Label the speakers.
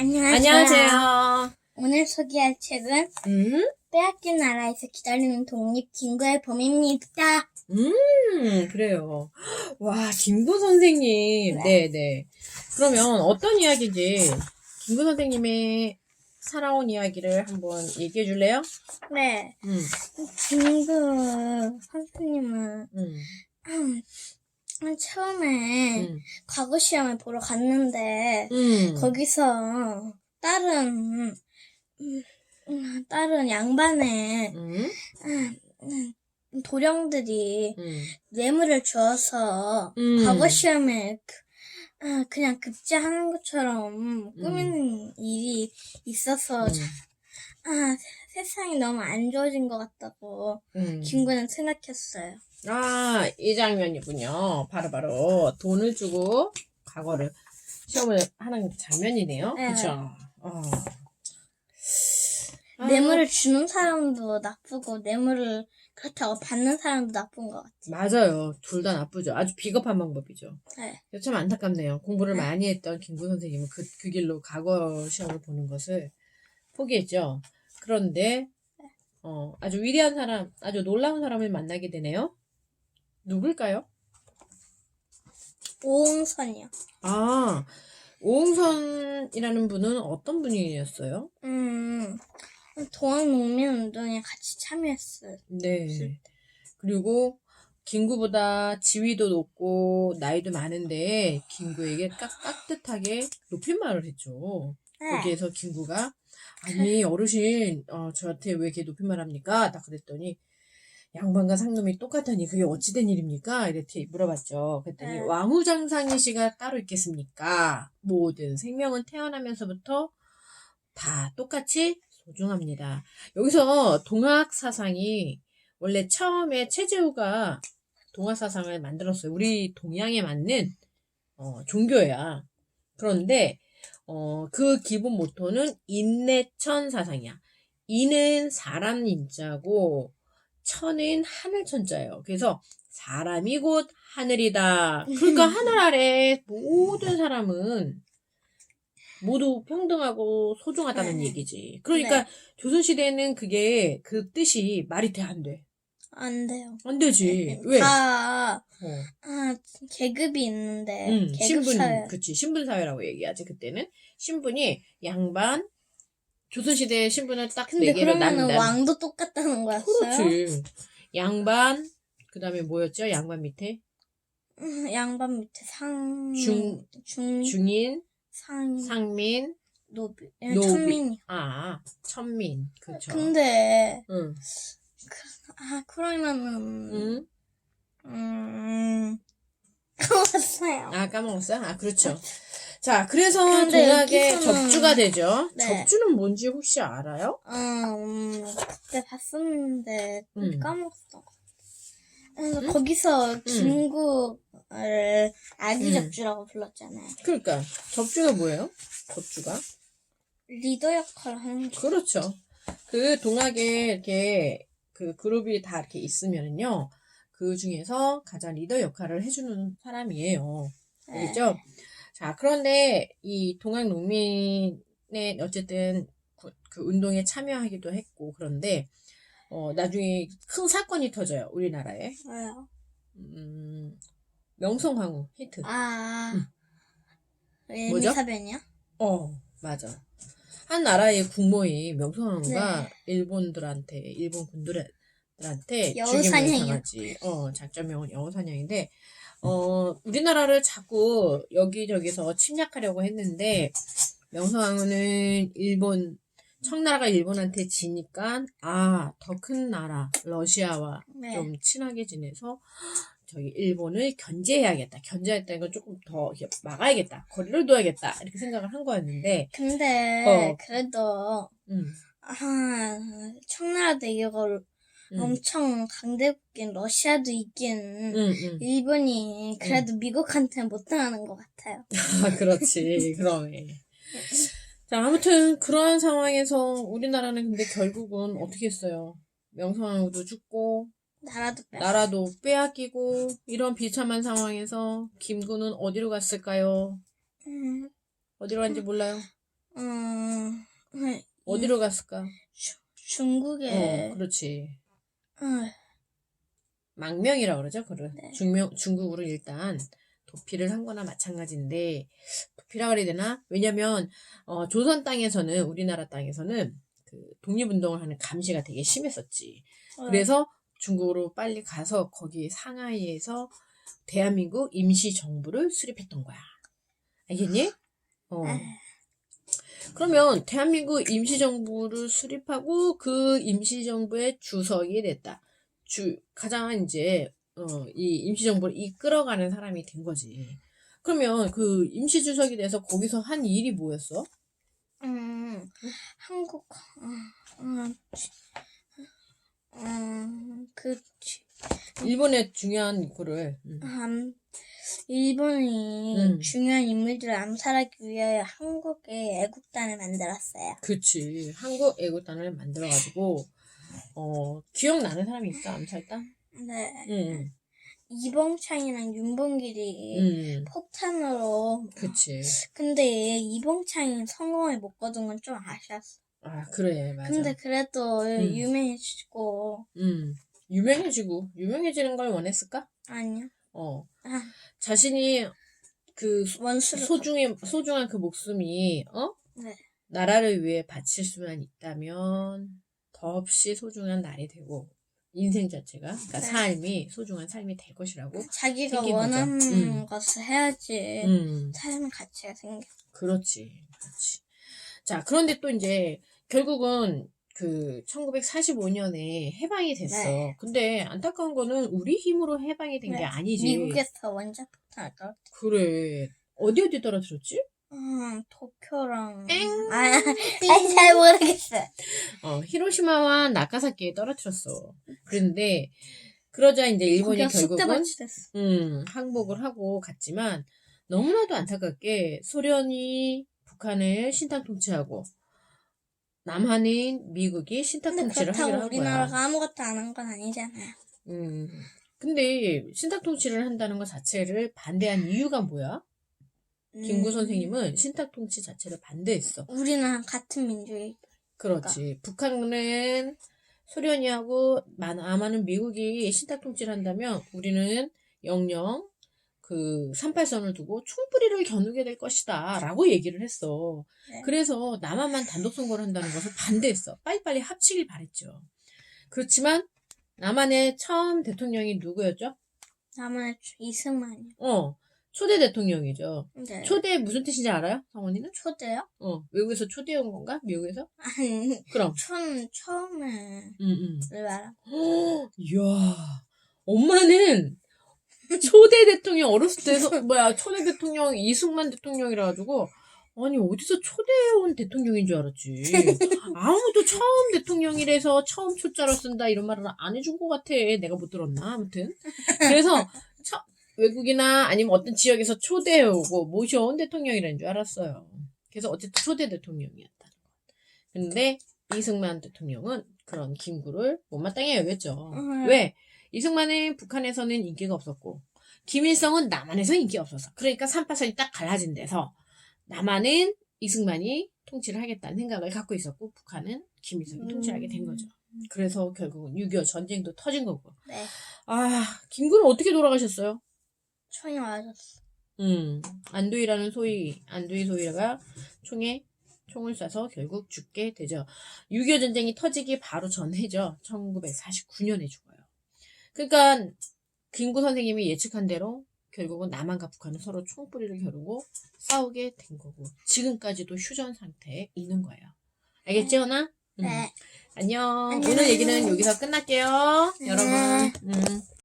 Speaker 1: 안녕하세요.
Speaker 2: 안녕하세요.
Speaker 1: 오늘 소개할 책은
Speaker 2: 음,
Speaker 1: 빼앗긴 나라에서 기다리는 독립 김구의 봄입니다.
Speaker 2: 음, 그래요. 와, 김구 선생님.
Speaker 1: 네.
Speaker 2: 네, 네. 그러면 어떤 이야기인지 김구 선생님의 살아온 이야기를 한번 얘기해 줄래요?
Speaker 1: 네,
Speaker 2: 음,
Speaker 1: 김구 선생님은
Speaker 2: 음,
Speaker 1: 음, 처음에
Speaker 2: 음,
Speaker 1: 과거 시험을 보러 갔는데
Speaker 2: 음.
Speaker 1: 거기서 다른 음, 음, 다른 양반의
Speaker 2: 음,
Speaker 1: 음, 음, 도령들이
Speaker 2: 음,
Speaker 1: 뇌물을 주어서
Speaker 2: 음.
Speaker 1: 과거 시험에 그, 아, 그냥 급제하는 것처럼 꾸미는 일이 있어서
Speaker 2: 음,
Speaker 1: 아, 세- 세상이 너무 안 좋아진 것 같다고
Speaker 2: 음.
Speaker 1: 김구는 생각했어요.
Speaker 2: 아, 이 장면이군요. 바로바로 돈을 주고 과거를 시험을 하는 장면이네요.
Speaker 1: 네.
Speaker 2: 그쵸? 어. 아,
Speaker 1: 뇌물을 주는 사람도 나쁘고 뇌물을 그렇다고 받는 사람도 나쁜 것 같아요.
Speaker 2: 맞아요. 둘 다 나쁘죠. 아주 비겁한 방법이죠.
Speaker 1: 네.
Speaker 2: 참 안타깝네요. 공부를
Speaker 1: 네.
Speaker 2: 많이 했던 김구 선생님은 그, 그 길로 과거 시험을 보는 것을 포기했죠. 그런데, 어, 아주 위대한 사람, 아주 놀라운 사람을 만나게 되네요. 누굴까요?
Speaker 1: 오응선이요.
Speaker 2: 아, 오응선이라는 분은 어떤 분이었어요?
Speaker 1: 음, 동학농민운동에 같이 참여했어요.
Speaker 2: 네. 그리고 김구보다 지위도 높고 나이도 많은데 김구에게 깍, 깍듯하게 높임말을 했죠.
Speaker 1: 네.
Speaker 2: 거기에서 김구가 아니 어르신 어, 저한테 왜 이렇게 높임말 합니까? 딱 그랬더니 양반과 상놈이 똑같다니 그게 어찌된 일입니까? 이렇게 물어봤죠. 그랬더니
Speaker 1: 네.
Speaker 2: 와무장상이 씨가 따로 있겠습니까? 모든 생명은 태어나면서부터 다 똑같이 소중합니다. 여기서 동학 사상이 원래 처음에 최재우가 동학 사상을 만들었어요. 우리 동양에 맞는 어, 종교야. 그런데 어, 그 기본 모토는 인내천 사상이야. 인은 사람 인자고 천은 하늘 천자예요. 그래서 사람이 곧 하늘이다. 그러니까 하늘 아래 모든 사람은 모두 평등하고 소중하다는
Speaker 1: 네.
Speaker 2: 얘기지. 그러니까 조선시대에는 그게 그 뜻이 말이 돼, 안 돼?
Speaker 1: 안 돼요.
Speaker 2: 안 되지. 왜?
Speaker 1: 다,
Speaker 2: 어.
Speaker 1: 아, 계급이 있는데,
Speaker 2: 음,
Speaker 1: 계급
Speaker 2: 신분,
Speaker 1: 사회.
Speaker 2: 그치, 신분 사회라고 얘기하지, 그때는. 신분이 양반, 조선시대 신분을 딱
Speaker 1: 근데
Speaker 2: 네 개로
Speaker 1: 그러면 은
Speaker 2: 나눈다.
Speaker 1: 왕도 똑같다는 거였어요?
Speaker 2: 그렇지. 양반, 그 다음에 뭐였죠? 양반 밑에?
Speaker 1: 음, 양반 밑에 상,
Speaker 2: 중-
Speaker 1: 중,
Speaker 2: 중인,
Speaker 1: 상,
Speaker 2: 상민,
Speaker 1: 노비,
Speaker 2: 노비.
Speaker 1: 천민이.
Speaker 2: 아, 천민. 그쵸.
Speaker 1: 근데,
Speaker 2: 응.
Speaker 1: 아, 그러면은,
Speaker 2: 응.
Speaker 1: 음, 까먹었어요.
Speaker 2: 아, 까먹었어요? 아, 그렇죠. 자, 그래서
Speaker 1: 근데
Speaker 2: 동학의
Speaker 1: 여기서는-
Speaker 2: 접주가 되죠.
Speaker 1: 네.
Speaker 2: 접주는 뭔지 혹시 알아요?
Speaker 1: 어, 음, 그때 봤었는데,
Speaker 2: 음.
Speaker 1: 까먹었어. 그래서
Speaker 2: 음?
Speaker 1: 거기서 중국을 아기
Speaker 2: 음.
Speaker 1: 접주라고 불렀잖아요.
Speaker 2: 그러니까, 접주가 뭐예요? 접주가?
Speaker 1: 리더 역할을 하는 거.
Speaker 2: 그렇죠. 그 동학에 이렇게 그 그룹이 다 이렇게 있으면은요, 그 중에서 가장 리더 역할을 해주는 사람이에요.
Speaker 1: 네.
Speaker 2: 알겠죠? 자, 그런데 이 동학 농민의 어쨌든 그, 그 운동에 참여하기도 했고, 그런데, 어, 나중에 큰 사건이 터져요, 우리나라에.
Speaker 1: 왜요?
Speaker 2: 음, 명성황후 히트.
Speaker 1: 아,
Speaker 2: 음. 뭐죠?
Speaker 1: 엘리사벤이요?
Speaker 2: 어, 맞아. 한 나라의 국모인 명성황후가
Speaker 1: 네.
Speaker 2: 일본들한테, 일본 군들한테
Speaker 1: 여우사냥이요.
Speaker 2: 죽임을 당하지. 어, 작전명은 여우사냥인데, 어, 우리나라를 자꾸 여기저기서 침략하려고 했는데, 명성황후는 일본, 청나라가 일본한테 지니까, 아, 더 큰 나라, 러시아와
Speaker 1: 네.
Speaker 2: 좀 친하게 지내서 저기 일본을 견제해야겠다. 견제했다는 건 조금 더 막아야겠다. 거리를 둬야겠다. 이렇게 생각을 한 거였는데,
Speaker 1: 근데,
Speaker 2: 어.
Speaker 1: 그래도,
Speaker 2: 음,
Speaker 1: 아, 청나라도 이거
Speaker 2: 음,
Speaker 1: 엄청 강대국인 러시아도 있긴,
Speaker 2: 음, 음.
Speaker 1: 일본이 그래도 미국한테 못 당하는 것 같아요.
Speaker 2: 아, 그렇지. 그러네. 자, 아무튼 그러한 상황에서 우리나라는 근데 결국은 어떻게 했어요? 명성황후도 죽고
Speaker 1: 나라도 뺐어.
Speaker 2: 나라도 빼앗기고 이런 비참한 상황에서 김구는 어디로 갔을까요?
Speaker 1: 음,
Speaker 2: 어디로 갔는지 몰라요?
Speaker 1: 음, 네,
Speaker 2: 어디로 갔을까?
Speaker 1: 주- 중국에
Speaker 2: 어, 그렇지.
Speaker 1: 음,
Speaker 2: 망명이라고 그러죠. 그를
Speaker 1: 네.
Speaker 2: 중명 중국으로 일단 도피를 한 거나 마찬가지인데 도피라 그래야 되나? 왜냐면 어, 조선 땅에서는 우리나라 땅에서는 그 독립운동을 하는 감시가 되게 심했었지.
Speaker 1: 어,
Speaker 2: 그래서 중국으로 빨리 가서 거기 상하이에서 대한민국 임시 정부를 수립했던 거야. 알겠니? 어.
Speaker 1: 네.
Speaker 2: 그러면 대한민국 임시정부를 수립하고 그 임시정부의 주석이 됐다. 주 가장 이제 어, 이 임시정부를 이끌어가는 사람이 된 거지. 그러면 그 임시주석이 돼서 거기서 한 일이 뭐였어?
Speaker 1: 음, 한국, 음, 음, 음, 그,
Speaker 2: 일본의 중요한 거를 음.
Speaker 1: 음, 일본이
Speaker 2: 음.
Speaker 1: 중요한 인물들을 암살하기 위해 한국에 애국단을 만들었어요.
Speaker 2: 그치 한국 애국단을 만들어가지고 어 기억나는 사람이 있어 암살단?
Speaker 1: 네.
Speaker 2: 응,
Speaker 1: 이봉창이랑 윤봉길이
Speaker 2: 응,
Speaker 1: 폭탄으로.
Speaker 2: 그치.
Speaker 1: 근데 이봉창이 성공을 못 거둔 건 좀 아쉬웠어.
Speaker 2: 아 그래 맞아.
Speaker 1: 근데 그래도
Speaker 2: 음.
Speaker 1: 유명해지고,
Speaker 2: 음 유명해지고 유명해지는 걸 원했을까?
Speaker 1: 아니요.
Speaker 2: 어
Speaker 1: 아,
Speaker 2: 자신이 그 소-
Speaker 1: 원수를.
Speaker 2: 소중해 소중한 그 목숨이 어
Speaker 1: 네.
Speaker 2: 나라를 위해 바칠 수만 있다면 더없이 소중한 날이 되고 인생 자체가 그러니까
Speaker 1: 네.
Speaker 2: 삶이 소중한 삶이 될 것이라고.
Speaker 1: 자기가
Speaker 2: 생긴 거죠.
Speaker 1: 원하는
Speaker 2: 음.
Speaker 1: 것을 해야지
Speaker 2: 음
Speaker 1: 삶의 가치가 생겨.
Speaker 2: 그렇지 그렇지. 자 그런데 또 이제 결국은 그 1945년에 해방이 됐어.
Speaker 1: 네.
Speaker 2: 근데 안타까운 거는 우리 힘으로 해방이 된 게
Speaker 1: 네.
Speaker 2: 아니지.
Speaker 1: 미국에서 원자 폭탄을 떨.
Speaker 2: 그래 어디 어디 떨어뜨렸지?
Speaker 1: 음, 도쿄랑.
Speaker 2: 땡.
Speaker 1: 아, 아니, 잘 모르겠어요.
Speaker 2: 어, 히로시마와 나가사키에 떨어뜨렸어. 그런데 그러자 이제 일본이 결국은. 음, 항복을 하고 갔지만 너무나도 안타깝게 소련이 북한을 신탁 통치하고 남한인 미국이 신탁
Speaker 1: 근데
Speaker 2: 통치를 하기로
Speaker 1: 그렇다고
Speaker 2: 한
Speaker 1: 우리나라가
Speaker 2: 거야.
Speaker 1: 아무것도 안 한 건 아니잖아요.
Speaker 2: 음. 근데 신탁 통치를 한다는 것 자체를 반대한 이유가 뭐야? 김구
Speaker 1: 음,
Speaker 2: 선생님은 신탁 통치 자체를 반대했어.
Speaker 1: 우리나라 같은 민족이.
Speaker 2: 그렇지. 북한은 소련이 하고 남한은 미국이 신탁 통치를 한다면 우리는 영영 그 38선을 두고 총뿌리를 겨누게 될 것이다 라고 얘기를 했어.
Speaker 1: 네.
Speaker 2: 그래서 남한만 단독 선거를 한다는 것을 반대했어. 빨리빨리 합치길 바랬죠. 그렇지만 남한의 처음 대통령이 누구였죠?
Speaker 1: 남한의 이승만이요.
Speaker 2: 어, 초대 대통령이죠.
Speaker 1: 네.
Speaker 2: 초대 무슨 뜻인지 알아요? 성원이는?
Speaker 1: 초대요?
Speaker 2: 어, 외국에서 초대해 온 건가? 미국에서?
Speaker 1: 아니,
Speaker 2: 그럼.
Speaker 1: 처음, 처음에.
Speaker 2: 응, 응.
Speaker 1: 왜 말아?
Speaker 2: 헉, 이야, 엄마는 초대 대통령 어렸을 때서 뭐야 초대 대통령 이승만 대통령이라 가지고 아니 어디서 초대해온 대통령인 줄 알았지. 아무도 처음 대통령이라서 처음 초자로 쓴다 이런 말을 안 해준 것 같아. 내가 못 들었나 아무튼. 그래서 처- 외국이나 아니면 어떤 지역에서 초대해오고 모셔온 대통령이라는 줄 알았어요. 그래서 어쨌든 초대 대통령이었다는 거. 근데 이승만 대통령은 그런 김구를 못마땅해 여겼죠.
Speaker 1: 음.
Speaker 2: 왜? 이승만은 북한에서는 인기가 없었고 김일성은 남한에서 인기가 없었어. 그러니까 3파선이 딱 갈라진 데서 남한은 이승만이 통치를 하겠다는 생각을 갖고 있었고 북한은 김일성이
Speaker 1: 음.
Speaker 2: 통치를 하게 된 거죠. 그래서 결국은 6.25 전쟁도 터진 거고.
Speaker 1: 네.
Speaker 2: 아, 김구는 어떻게 돌아가셨어요?
Speaker 1: 총이 맞았어.
Speaker 2: 음, 안두이라는 소위, 안두이 소위가 총에 총을 쏴서 결국 죽게 되죠. 6.25 전쟁이 터지기 바로 전해죠. 1949년에 죽어요. 그러니까 김구 선생님이 예측한 대로 결국은 남한과 북한은 서로 총뿌리를 겨루고 싸우게 된 거고 지금까지도 휴전 상태에 있는 거예요. 알겠지, 연아? 음.
Speaker 1: 네.
Speaker 2: 안녕.
Speaker 1: 안녕.
Speaker 2: 오늘 얘기는 여기서 끝날게요.
Speaker 1: 네.
Speaker 2: 여러분. 음.